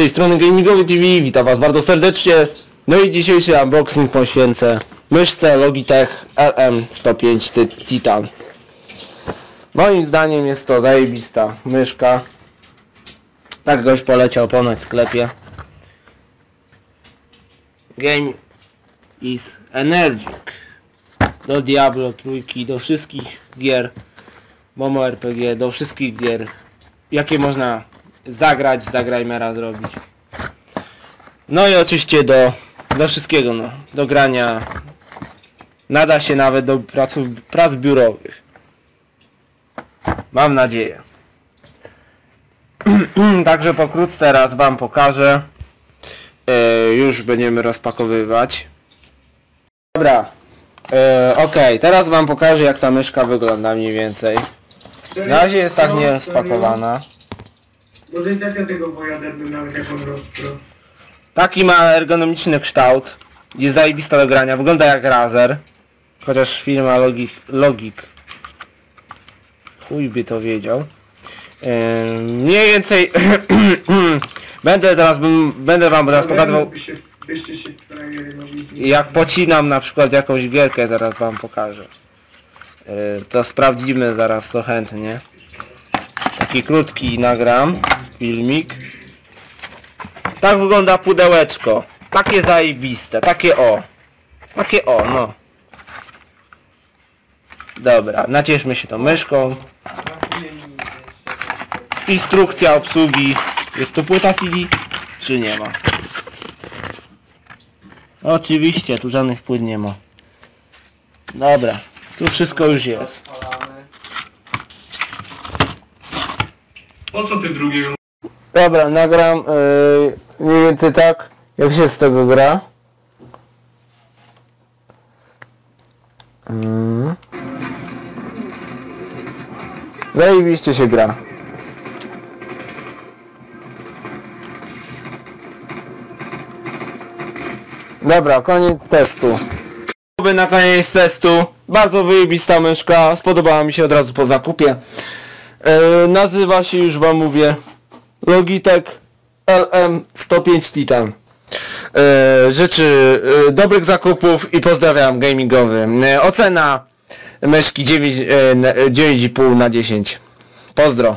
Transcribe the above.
tej strony Gamingowy TV, witam was bardzo serdecznie. No i dzisiejszy unboxing poświęcę myszce Logitech LM105 Ti- Titan. Moim zdaniem jest to zajebista myszka. Tak goś poleciał ponoć w sklepie. Game is Energic. Do Diablo trójki, do wszystkich gier. Momo RPG, do wszystkich gier. Jakie można zagrać, zagrajmera zrobić. No i oczywiście do, do wszystkiego, no. Do grania. Nada się nawet do prac, prac biurowych. Mam nadzieję. Także pokrótce raz wam pokażę. E, już będziemy rozpakowywać. Dobra. E, Okej, teraz wam pokażę jak ta myszka wygląda mniej więcej. Na razie jest tak nie Może i tak ja tego pojadę, bym nawet jak on rozpro. Taki ma ergonomiczny kształt. Jest zajebista do grania. Wygląda jak Razer. Chociaż firma Logik, Logik. Chuj by to wiedział. Ym, mniej więcej będę zaraz bym, będę wam teraz pokazywał jak pocinam na przykład jakąś gierkę zaraz wam pokażę. Yy, to sprawdzimy zaraz to chętnie. Taki krótki nagram filmik. Tak wygląda pudełeczko. Takie zajebiste, takie o. Takie o, no. Dobra, nacieszmy się tą myszką. Instrukcja obsługi. Jest tu płyta CD? Czy nie ma? Oczywiście, tu żadnych płyt nie ma. Dobra, tu wszystko już jest. Po co ty drugiego? Dobra, nagram yy, mniej więcej tak, jak się z tego gra. Mm. Zajebiście się gra. Dobra, koniec testu. Na koniec testu. Bardzo wyjebista myszka. Spodobała mi się od razu po zakupie. E, nazywa się, już wam mówię, Logitech LM105 Titan. Życzę e, dobrych zakupów i pozdrawiam gamingowy. E, ocena myszki 9, e, 9,5 na 10. Pozdro.